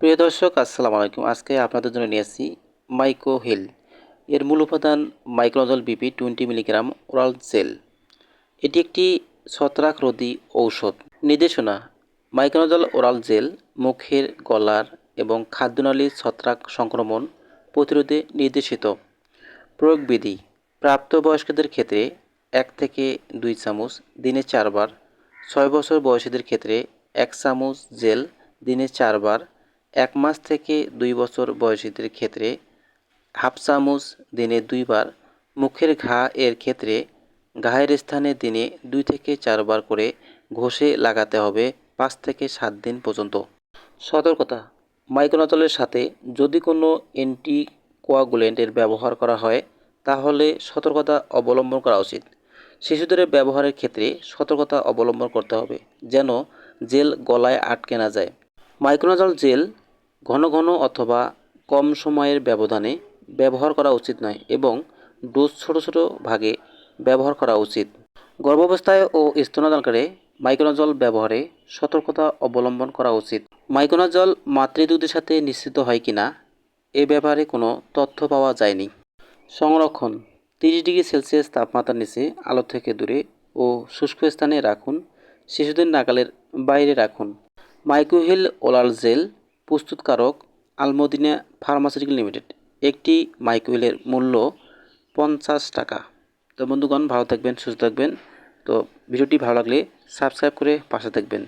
প্রিয় দর্শক, আসসালামু আলাইকুম। আজকে আপনাদের জন্য নিয়ে আসছি মাইক্রো হিল এর মূল উপাদান মাইক্রোজল BP twenty milligram oral gel এটি একটি ছত্রাক রোধী ঔষধ। নির্দেশনা মাইক্রোজল ওরাল জেল মুখের গলার এবং খাদ্যনালীর ছত্রাক সংক্রমণ প্রতিরোধে নির্দেশিত। প্রয়োগবিধি, প্রাপ্তবয়স্কদের ক্ষেত্রে এক থেকে দুই চামচ দিনে চারবার, ছয় বছর বয়সীদের ক্ষেত্রে এক চামচ জেল দিনে চারবার এক মাস থেকে দুই বছর বয়সীদের ক্ষেত্রে হাফ দিনে দুইবার, মুখের ঘা এর ক্ষেত্রে ঘায়ের স্থানে দিনে দুই থেকে চারবার করে ঘষে লাগাতে হবে পাঁচ থেকে সাত দিন পর্যন্ত। সতর্কতা, মাইক্রোনাজলের সাথে যদি কোনো অ্যান্টি কোয়াগুলেন্টের ব্যবহার করা হয়, তাহলে সতর্কতা অবলম্বন করা উচিত। শিশুদের ব্যবহারের ক্ষেত্রে সতর্কতা অবলম্বন করতে হবে যেন জেল গলায় আটকে না যায়। মাইক্রোনাজল জেল ঘন ঘন অথবা কম সময়ের ব্যবধানে ব্যবহার করা উচিত নয় এবং ডোজ ছোট ছোট ভাগে ব্যবহার করা উচিত। গর্ভাবস্থায় ও স্তনদানকালে মাইক্রোনাজল ব্যবহারে সতর্কতা অবলম্বন করা উচিত। মাইক্রোনাজল মাতৃদুগ্ধের সাথে নিশ্চিত হয় কিনা এ ব্যাপারে কোনো তথ্য পাওয়া যায়নি। সংরক্ষণ, তিরিশ ডিগ্রি সেলসিয়াস তাপমাত্রার নিচে, আলো থেকে দূরে ও শুষ্ক স্থানে রাখুন। শিশুদের নাগালের বাইরে রাখুন। মাইক্রোহিল ওলাল জেল প্রস্তুতকারক আলমদিনা ফার্মাসিউটিক্যাল লিমিটেড। একটি মাইক্রোহিলের মূল্য পঞ্চাশ টাকা। তো বন্ধুগণ, ভালো থাকবেন, সুস্থ থাকবেন। তো ভিডিওটি ভালো লাগলে সাবস্ক্রাইব করে পাশে থাকবেন।